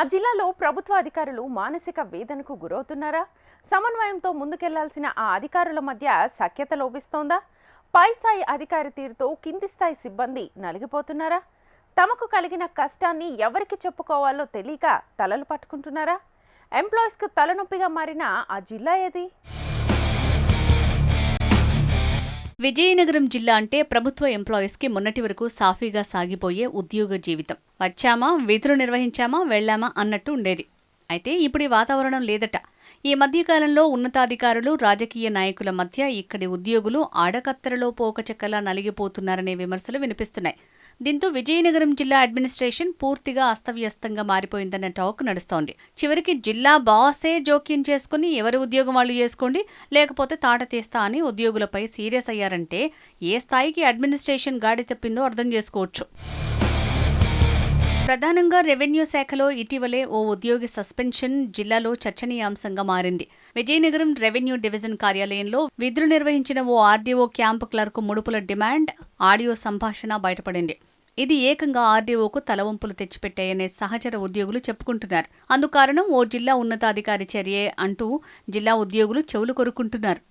ఆ జిల్లాలో ప్రభుత్వ అధికారులు మానసిక వేదనకు గురవుతున్నారా? సమన్వయంతో ముందుకెళ్ళాల్సిన ఆ అధికారుల మధ్య సఖ్యత లోపిస్తోందా? పై స్థాయి అధికారి తీరుతో కింది స్థాయి సిబ్బంది నలిగిపోతున్నారా? తమకు కలిగిన కష్టాన్ని ఎవరికి చెప్పుకోవాలో తెలియక తలలు పట్టుకుంటున్నారా? ఎంప్లాయీస్కు తలనొప్పిగా మారిన ఆ జిల్లా ఏది? విజయనగరం జిల్లా అంటే ప్రభుత్వ ఎంప్లాయీస్కి మొన్నటి వరకు సాఫీగా సాగిపోయే ఉద్యోగ జీవితం. వచ్చామా? విధులు నిర్వహించామా? వెళ్ళామా? అన్నట్టు ఉండేది. అయితే ఇప్పుడు ఈ వాతావరణం లేదట. ఈ మధ్యకాలంలో ఉన్నతాధికారులు రాజకీయ నాయకుల మధ్య ఇక్కడి ఉద్యోగులు ఆడకత్తెరలో పోకచెక్కలా నలిగిపోతున్నారనే విమర్శలు వినిపిస్తున్నాయి. దీంతో విజయనగరం జిల్లా అడ్మినిస్ట్రేషన్ పూర్తిగా అస్తవ్యస్తంగా మారిపోయిందన్న టాక్ నడుస్తోంది. చివరికి జిల్లా బాసే జోక్యం చేసుకుని ఎవరి ఉద్యోగం వాళ్ళు చేసుకోండి లేకపోతే తాట తీస్తా అని ఉద్యోగులపై సీరియస్ అయ్యారంటే ఏ స్థాయికి అడ్మినిస్ట్రేషన్ గాడి తప్పిందో అర్థం చేసుకోవచ్చు. ప్రధానంగా రెవెన్యూ శాఖలో ఇటీవలే ఓ ఉద్యోగి సస్పెన్షన్ జిల్లాలో చర్చనీయాంశంగా మారింది. విజయనగరం రెవెన్యూ డివిజన్ కార్యాలయంలో విధులు నిర్వహించిన ఓ ఆర్డీఓ క్యాంపు క్లర్క్ ముడుపుల డిమాండ్ ఆడియో సంభాషణ బయటపడింది. ఇది ఏకంగా ఆర్డీఓకు తలవంపులు తెచ్చిపెట్టాయనే సహచర ఉద్యోగులు చెప్పుకుంటున్నారు. అందుకారణం ఓ జిల్లా ఉన్నతాధికారి చర్యే అంటూ జిల్లా ఉద్యోగులు చెవులు కొరుకుంటున్నారు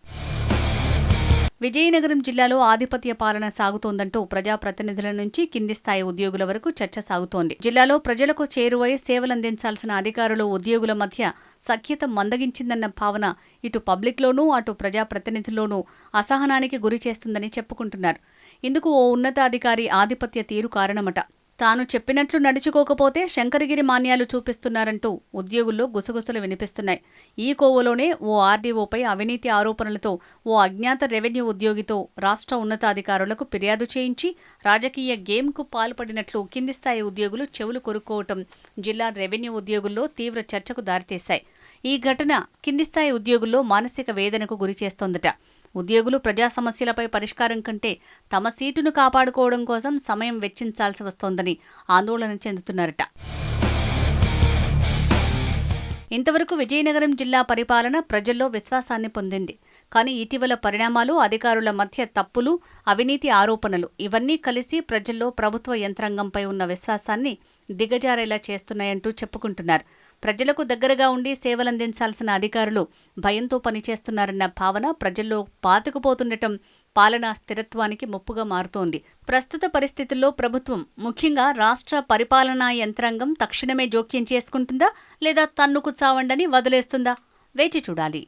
విజయనగరం జిల్లాలో ఆధిపత్య పాలన సాగుతోందంటూ ప్రజాప్రతినిధుల నుంచి కింది స్థాయి ఉద్యోగుల వరకు చర్చ సాగుతోంది. జిల్లాలో ప్రజలకు చేరువై సేవలందించాల్సిన అధికారులు ఉద్యోగుల మధ్య సఖ్యత మందగించిందన్న భావన ఇటు పబ్లిక్లోనూ అటు ప్రజాప్రతినిధుల్లోనూ అసహనానికి గురి చేస్తుందని చెప్పుకుంటున్నారు. ఇందుకు ఓ ఉన్నతాధికారి ఆధిపత్య తీరు కారణమట. తాను చెప్పినట్లు నడుచుకోకపోతే శంకరగిరి మాన్యాలు చూపిస్తున్నారంటూ ఉద్యోగుల్లో గుసగుసలు వినిపిస్తున్నాయి. ఈ కోవలోనే ఓ ఆర్డీఓపై అవినీతి ఆరోపణలతో ఓ అజ్ఞాత రెవెన్యూ ఉద్యోగితో రాష్ట్ర ఉన్నతాధికారులకు ఫిర్యాదు చేయించి రాజకీయ గేమ్కు పాల్పడినట్లు కింది స్థాయి ఉద్యోగులు చెవులు కొరుక్కోవటం జిల్లా రెవెన్యూ ఉద్యోగుల్లో తీవ్ర చర్చకు దారితీశాయి. ఈ ఘటన కింది స్థాయి ఉద్యోగుల్లో మానసిక వేదనకు గురిచేస్తోందట ఉద్యోగులు ప్రజా సమస్యలపై పరిష్కారం కంటే తమ సీటును కాపాడుకోవడం కోసం సమయం వెచ్చించాల్సి వస్తోందని ఆందోళన చెందుతున్నారట. ఇంతవరకు విజయనగరం జిల్లా పరిపాలన ప్రజల్లో విశ్వాసాన్ని పొందింది. కానీ ఇటీవల పరిణామాలు అధికారుల మధ్య తప్పులు అవినీతి ఆరోపణలు ఇవన్నీ కలిసి ప్రజల్లో ప్రభుత్వ యంత్రాంగంపై ఉన్న విశ్వాసాన్ని దిగజారేలా చేస్తున్నాయంటూ చెప్పుకుంటున్నారు. ప్రజలకు దగ్గరగా ఉండి సేవలందించాల్సిన అధికారులు భయంతో పనిచేస్తున్నారన్న భావన ప్రజల్లో పాతుకుపోతుండటం పాలనా స్థిరత్వానికి ముప్పుగా మారుతోంది. ప్రస్తుత పరిస్థితుల్లో ప్రభుత్వం ముఖ్యంగా రాష్ట్ర పరిపాలనా యంత్రాంగం తక్షణమే జోక్యం చేసుకుంటుందా లేదా తన్నుకు చావండని వదిలేస్తుందా? వేచి చూడాలి.